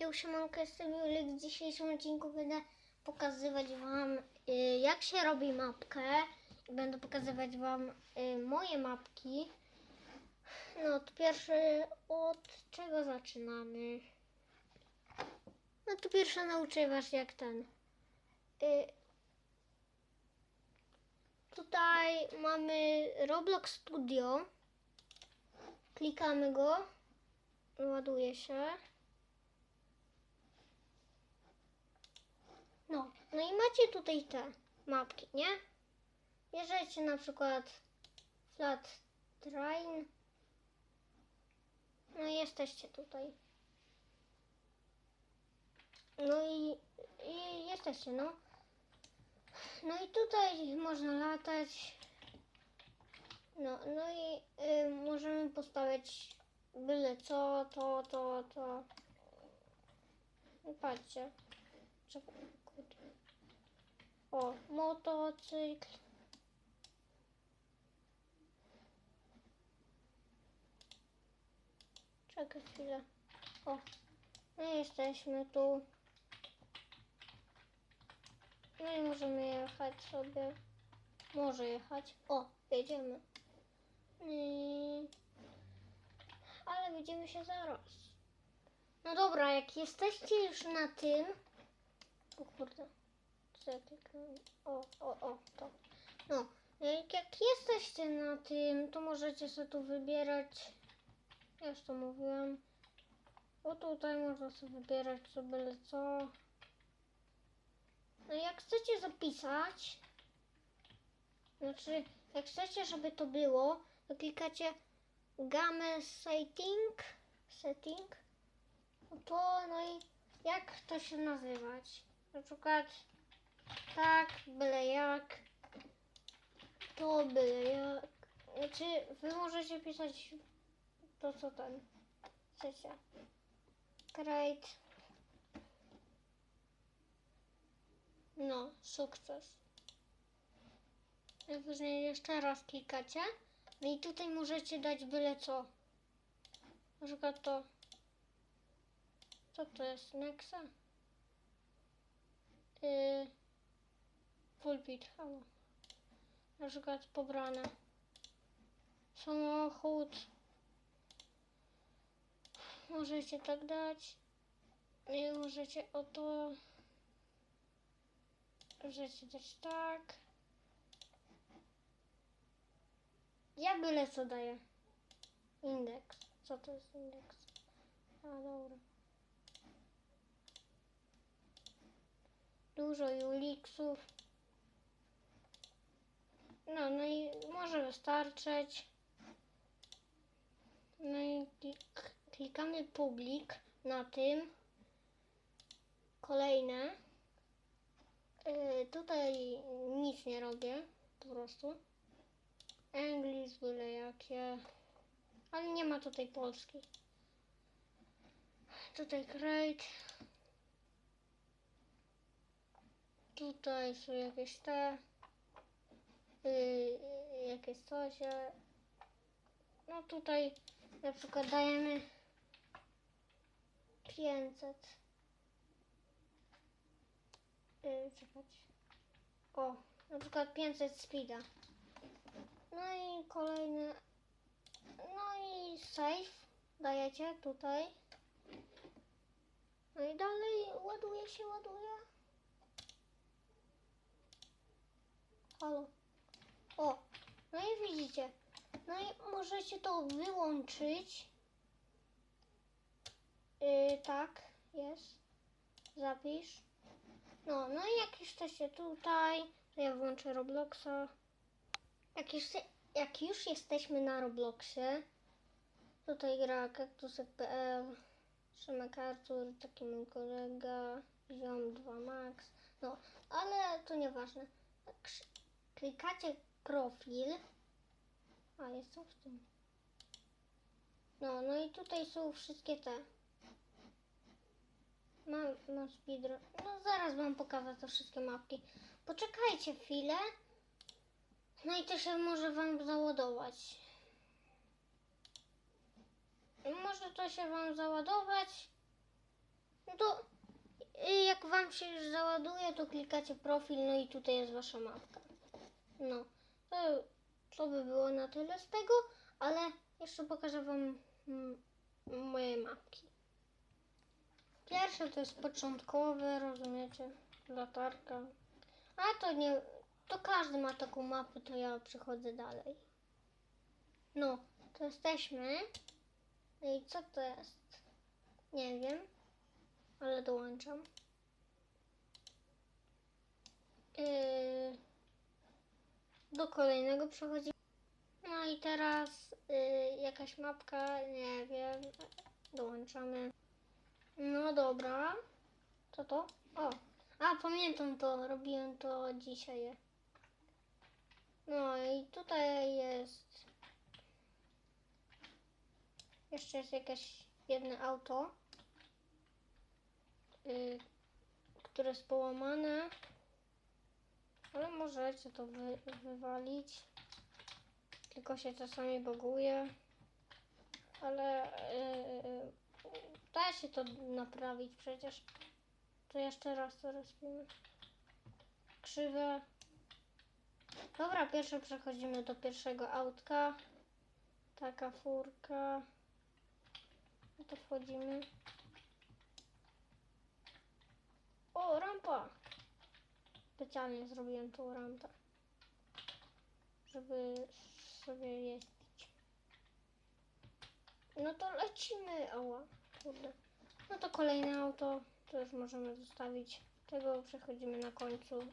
Ja siemanko, jestem Julik. W dzisiejszym odcinku będę pokazywać Wam, y, jak się robi mapkę. Będę pokazywać Wam y, moje mapki. No, to pierwszy od czego zaczynamy? No to pierwsze nauczę Was jak ten. Y, tutaj mamy Roblox Studio. Klikamy go. Ładuje się. No, no i macie tutaj te mapki, nie? Bierzecie na przykład flat train. No i jesteście tutaj. No i, i jesteście, no. No i tutaj można latać. No, no i y, możemy postawić byle co, to, to, to. Patrzcie. Czekaj, O, motocykl. Czekaj chwilę. O, i jesteśmy tu. No i możemy jechać sobie. Może jechać. O, jedziemy. I... Ale widzimy się zaraz. No dobra, jak jesteście już na tym. O kurde. Co ja kliknąłem? O, o, o, to. No, jak, jak jesteście na tym, to możecie sobie tu wybierać. Ja już to mówiłem. O tutaj można sobie wybierać co byle co. No jak chcecie zapisać, znaczy jak chcecie, żeby to było, to klikacie gamę setting, setting, no to no i jak to się nazywać? Na przykład tak, byle jak, to byle jak. Znaczy wy możecie pisać to co tam chcecie. Create. No, sukces. Najwyżej jeszcze raz klikacie. No i tutaj możecie dać byle co. Na przykład to. Co to jest? Nexa? Yy, pulpit, halo. Na przykład pobrane. Samochód. Możecie tak dać. I możecie o to. Możecie dać tak. Ja byle co daję. Indeks. Co to jest indeks? A dobra. Dużo Ulixów. No, no i może wystarczyć. No i klik, klikamy publik na tym. Kolejne. Yy, tutaj nic nie robię. Po prostu. English byle jakie. Ale nie ma tutaj Polski. Tutaj create. Tutaj są jakieś te. Yy, jakieś coś. e, No tutaj na przykład dajemy 500. Yy, czekać. O, na przykład 500 speeda. No i kolejny. No i save dajecie tutaj. No i dalej ładuje się, ładuje. Halo. O, no i widzicie. No i możecie to wyłączyć. Yy, tak, jest. Zapisz. No, no i jak jesteście tutaj, to ja włączę Robloxa. Jak już, jak już jesteśmy na Robloxie, tutaj gra kaktusek.pl, Szymek Artur, taki mój kolega, Ziom 2 Max, no, ale to nieważne. Klikacie profil, a jestem w tym. No, no i tutaj są wszystkie te. Mam, mam speedrun. No zaraz wam pokażę te wszystkie mapki. Poczekajcie chwilę. No i to się może wam załadować. Może to się wam załadować. No się już załaduje, to klikacie profil, no i tutaj jest wasza mapka. No, to, by było na tyle z tego, ale jeszcze pokażę wam mm, moje mapki. Pierwsze to jest początkowe, rozumiecie? Latarka. A to nie, to każdy ma taką mapę, to ja przechodzę dalej. No, to jesteśmy. No i co to jest? Nie wiem, ale dołączam. Yy, do kolejnego przechodzimy. No i teraz yy, jakaś mapka, nie wiem, dołączamy. No dobra. Co to? O, a pamiętam to, robiłem to dzisiaj. No i tutaj jest jeszcze jest jakieś jedno auto, yy, które jest połamane, ale możecie to wy, wywalić. Tylko się czasami buguje, ale yy, da się to naprawić przecież. To jeszcze raz to rozpimy. Krzywe. Dobra, pierwsze przechodzimy do pierwszego autka. Taka furka. No to wchodzimy. O, rampa! Specjalnie zrobiłem tą rampę. Żeby sobie jeździć. No to lecimy. Ała, kurde. No to kolejne auto. To już możemy zostawić. Tego przechodzimy na końcu.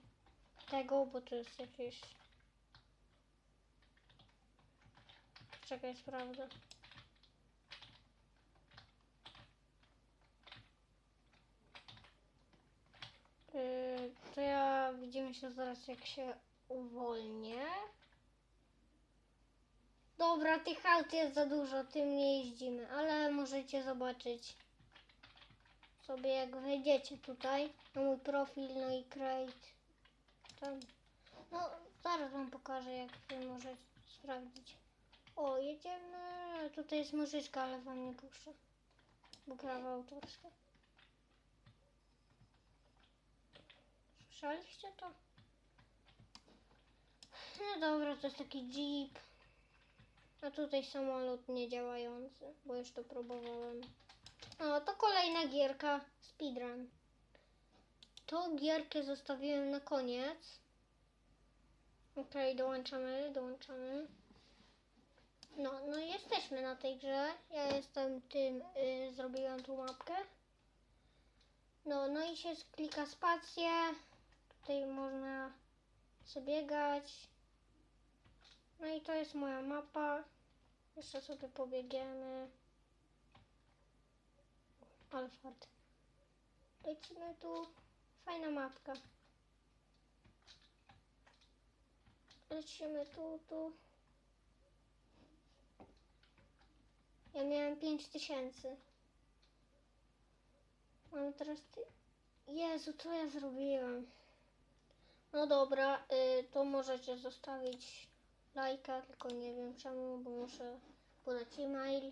Tego, bo to jest jakieś... Czekaj, sprawdzę. Yy, to ja widzimy się zaraz jak się uwolnię. Dobra, tych aut jest za dużo, tym nie jeździmy, ale możecie zobaczyć sobie jak wejdziecie tutaj na mój profil, no i create tam. No, zaraz wam pokażę jak wy możecie sprawdzić. O, jedziemy. Tutaj jest muzyczka, ale wam nie puszczę, bo prawa autorskie. Słyszeliście to? No dobra, to jest taki jeep. A tutaj samolot niedziałający, bo już to próbowałem. No, to kolejna gierka speedrun. Tą gierkę zostawiłem na koniec. Okej, dołączamy, dołączamy. No, no jesteśmy na tej grze. Ja jestem tym, y, zrobiłem tą mapkę. No, no i się klika spację. Tutaj można sobie biegać. No i to jest moja mapa. Jeszcze sobie pobiegniemy. Ale fart. Lecimy tu. Fajna mapka. Lecimy tu, tu. Ja miałem 5000. Mam teraz ty... Jezu, co ja zrobiłem? No dobra, y, to możecie zostawić lajka, tylko nie wiem czemu, bo muszę podać e-mail.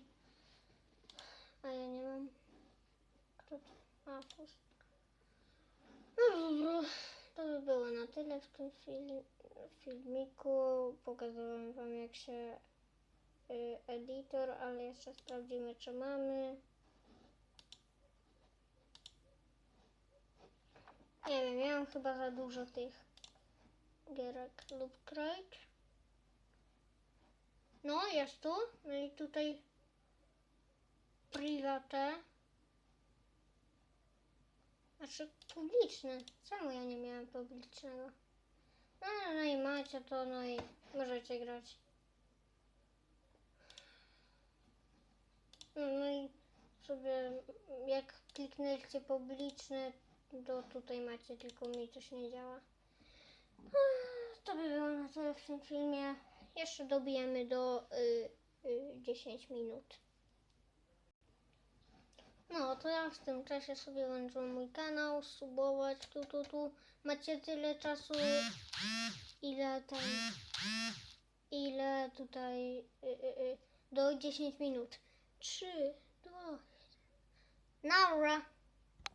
A ja nie mam. Kto to? A, pust. No dobra, to by było na tyle w tym film, filmiku. Pokazałem wam jak się y, editor, ale jeszcze sprawdzimy czy mamy. Nie wiem, miałam chyba za dużo tych gierek lub crate. No, jest tu. No i tutaj private. Znaczy publiczny. Czemu ja nie miałem publicznego? No, no i macie to, no i możecie grać. No, no i sobie jak kliknęliście publiczne, to tutaj macie, tylko mi coś nie działa. To by było na tyle w tym filmie. Jeszcze dobijemy do y, y, 10 minut. No, to ja w tym czasie sobie włączyłem mój kanał, subować, tu, tu, tu. Macie tyle czasu, ile tam, ile tutaj, y, y, y, do 10 minut. 3, 2, Naura.